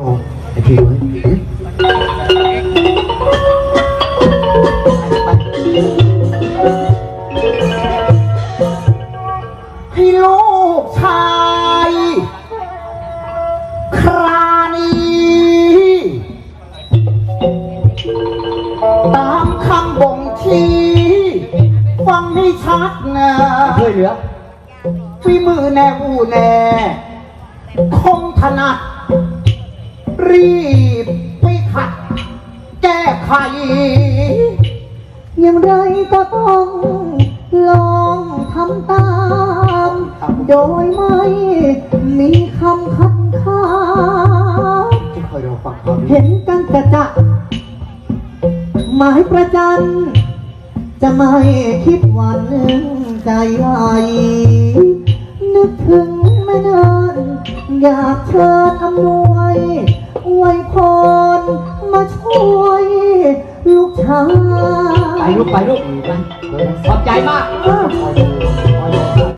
โอ้ไอพี่เว้ยให้ลูกชายครานีตามคำบ่งชี้ฟังให้ชัดนะช่วยเหลือฝีมือแน่อูแน่ คงถนัด รีบไปขัด แก้ไข อย่างไรก็ต้องลองทำตาม โดยไม่มีคำคัดค้านจะคยรอฟังเขาเห็นกันจะจะหมายประจัน จะไม่คิดหวันใจไหวนึกถึงแม่นานอยากเชิญอำนวย อวยพรมาช่วย ลูกชาย ไปลูกไปลูกขอบใจมาก เออ